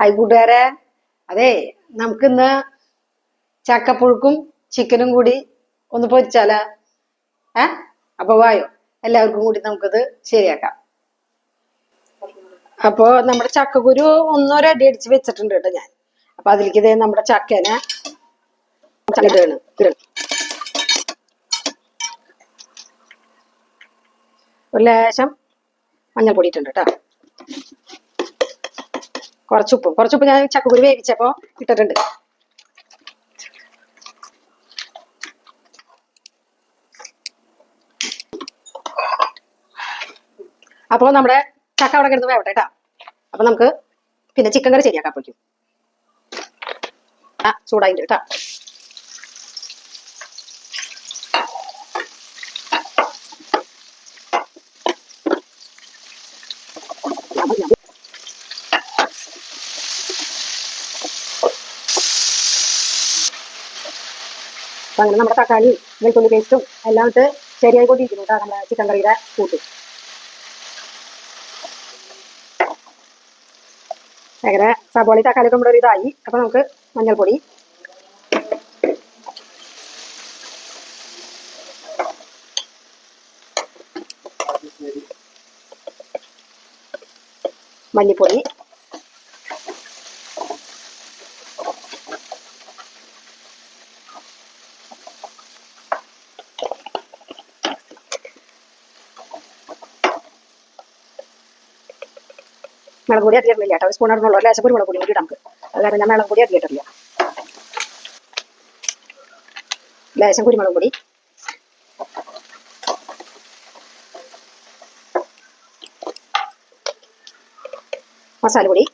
Hi കൂട്ടുകാരെ. അതെ നമുക്കിന്ന് ചക്കപ്പുഴുക്കും ചിക്കനും കൂടി ഒന്ന് പൊരിച്ചാലാ? ഏ? അപ്പൊ വായോ. എല്ലാവർക്കും കൂടി നമുക്കത് ശരിയാക്കാം. അപ്പോ നമ്മുടെ ചക്കക്കുരു ഒന്നോ അടി അടിച്ച് വെച്ചിട്ടുണ്ട് കേട്ടോ ഞാൻ. അപ്പൊ അതിലേക്ക് ഇതേ നമ്മുടെ ചക്കേനെ ഒരു ലേശം മഞ്ഞൾപ്പൊടി ഇട്ടുണ്ട് കേട്ടോ. കുറച്ച് കുറച്ചുപ്പ് കുറച്ച് ഉപ്പ് ഞാൻ ചക്കക്കുരു വേവിച്ചപ്പോ ഇട്ടിട്ടുണ്ട്. അപ്പോൾ നമ്മുടെ ചക്ക അവിടെ കിടന്ന് വേവട്ടെ കേട്ടാ അപ്പൊ നമുക്ക് പിന്നെ ചിക്കൻ കറി ശരിയാക്കാൻ പറ്റും ആ ചൂടായിട്ട് കേട്ടാ അപ്പൊ അങ്ങനെ നമ്മുടെ തക്കാളി വെളുത്തുള്ളി പേസ്റ്റും എല്ലാം ഇട്ട് ശരിയായി കൊണ്ടിരിക്കുന്നു കേട്ടോ നമ്മുടെ ചിക്കൻ കറിയുടെ കൂട്ട്. അങ്ങനെ സബോളി തക്കാളി ഒക്കെ നമ്മുടെ ഒരു ഇതായി. അപ്പൊ നമുക്ക് മഞ്ഞൾപ്പൊടി. മല്ലിപ്പൊടി. മുളക് പൊടി അധികം കേട്ടോ. സ്പൂൺ ഇടുന്നുള്ളൂ ലേശം മുളക് പൊടി കൂടി നമുക്ക്. അത് കാരണം ഞാൻ മുളക് പൊടി അധികം ഇട്ടില്ല ലേശം കുരുമുളക് പൊടി. മസാല പൊടി.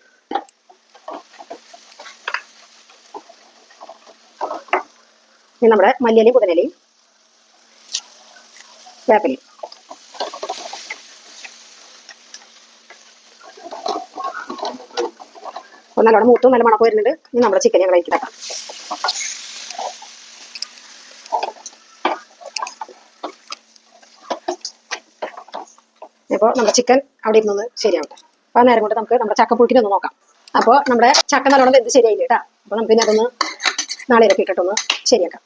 ഇനി നമ്മുടെ മല്ലിയിലയും പുതനയിലയും വേപ്പിലയും. അപ്പോൾ നല്ലോണം മൂത്തും നല്ല മണക്ക് വരുന്നുണ്ട്. ഇനി നമ്മുടെ ചിക്കൻ ഞങ്ങൾ കഴിക്കാം ഇപ്പോൾ നമ്മുടെ ചിക്കൻ അവിടെ ഇരുന്നത് ശരിയാവട്ടെ. അപ്പോൾ ആ നേരം കൊണ്ട് നമുക്ക് നമ്മുടെ ചക്ക ഒന്ന് നോക്കാം. അപ്പോൾ നമ്മുടെ ചക്ക നല്ലോണം എന്ത് ശരിയായില്ല കേട്ടോ? അപ്പോൾ നമുക്ക് ഇനി അതൊന്ന് നാളെ ഇറക്കി ഇട്ടിട്ടൊന്ന് ശരിയാക്കാം.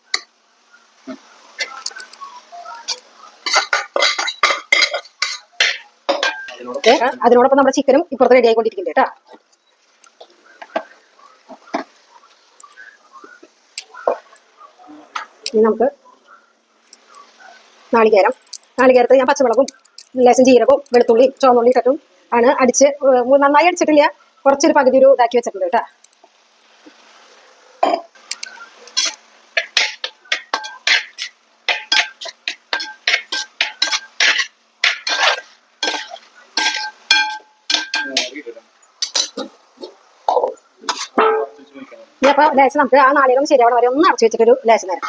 അതിനോടൊപ്പം നമ്മുടെ ചിക്കനും ഇപ്പുറത്ത് റെഡി ആയിക്കൊണ്ടിരിക്കുന്നുണ്ട് കേട്ടോ. ഇനി നമുക്ക് നാളികേരം നാളികേരത്ത് ഞാൻ പച്ചമുളകും ലേശം ജീരകവും വെളുത്തുള്ളി ചുവന്നുള്ളി ഇട്ടിട്ടും ആണ് അടിച്ച് നന്നായി അടിച്ചിട്ടില്ല. കുറച്ചൊരു പകുതി ഒരു ഇതാക്കി വെച്ചിട്ടുണ്ട് കേട്ടോ. ഇനി അപ്പൊ ലേശം നമുക്ക് ആ നാളികേരം ശരിയാവണം വരെ ഒന്ന് അടച്ചു വെച്ചിട്ടൊരു ലേശം നേരം.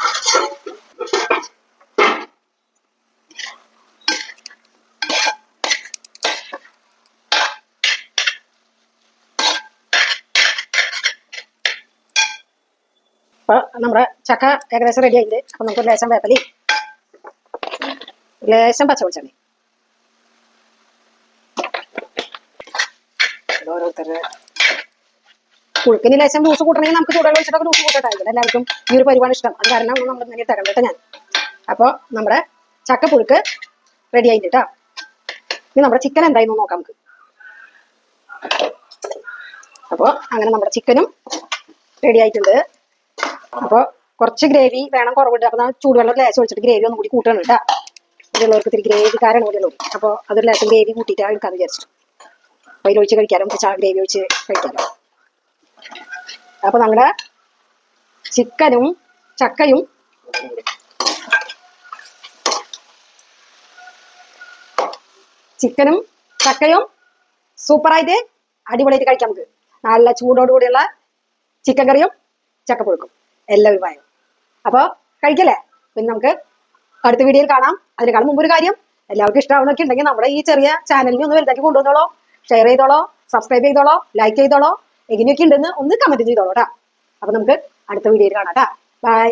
അപ്പൊ നമ്മുടെ ചക്ക ഏകദേശം റെഡി ആയിട്ടുണ്ട്. അപ്പൊ നമുക്ക് ലേശം വേപ്പലി ലേശം പച്ച പുഴുക്കിന് ലേശം ലൂസ് കൂട്ടണമെങ്കിൽ നമുക്ക് ചൂടുവെള്ളം ഒഴിച്ചിട്ടൊക്കെ ലൂസ് കൂട്ടിട്ടായിരിക്കും എല്ലാവർക്കും ഈ ഒരു പരിപാടി ഇഷ്ടം. അത് കാരണം നമ്മൾ ഇങ്ങനെ തരാം കേട്ടോ ഞാൻ. അപ്പോൾ നമ്മുടെ ചക്ക പുഴുക്ക് റെഡി ആയിട്ട് ഇനി നമ്മുടെ ചിക്കൻ എന്തായിരുന്നു നോക്കാം നമുക്ക്. അപ്പോൾ അങ്ങനെ നമ്മുടെ ചിക്കനും റെഡി ആയിട്ടുണ്ട്. അപ്പോൾ കുറച്ച് ഗ്രേവി വേണം കുറവുണ്ട്. അപ്പോൾ ഞാൻ ചൂടുവെള്ളം ലേശം ഒഴിച്ചിട്ട് ഗ്രേവി ഒന്നും കൂടി കൂട്ടണം കേട്ടോ. ഇവിടെയുള്ളവർക്ക് ഇത്തിരി ഗ്രേവി കാരണം ഇവിടെയുള്ളവർ അപ്പോൾ അതൊരു ലേശം ഗ്രേവി കൂട്ടിയിട്ട് എടുക്കാമെന്ന് വിചാരിച്ചു അതിലൊഴിച്ച് കഴിക്കാലോ. നമുക്ക് ഗ്രേവി ഒഴിച്ച് കഴിക്കാലോ. അപ്പൊ നമ്മുടെ ചിക്കനും ചക്കയും ചിക്കനും ചക്കയും സൂപ്പറായിട്ട് അടിപൊളിയായിട്ട് കഴിക്കാം നമുക്ക്. നല്ല ചൂടോട് കൂടിയുള്ള ചിക്കൻ കറിയും ചക്കപ്പുഴുക്കും. എല്ലാ വിഭവം അപ്പോൾ കഴിക്കല്ലേ? പിന്നെ നമുക്ക് അടുത്ത വീഡിയോയിൽ കാണാം. അതിനേക്കാളും മുമ്പ് ഒരു കാര്യം എല്ലാവർക്കും ഇഷ്ടമാവുന്നൊക്കെ ഉണ്ടെങ്കിൽ നമ്മുടെ ഈ ചെറിയ ചാനലിനെ ഒന്ന് വലുതാക്കി കൊണ്ടുവന്നോളോ. ഷെയർ ചെയ്തോളോ സബ്സ്ക്രൈബ് ചെയ്തോളോ ലൈക്ക് ചെയ്തോളോ. എങ്ങനെയൊക്കെ ഉണ്ടെന്ന് ഒന്ന് കമന്റ് ചെയ്തോളൂ കേട്ടോ. അപ്പൊ നമുക്ക് അടുത്ത വീഡിയോയിൽ കാണാം കേട്ടോ. ബൈ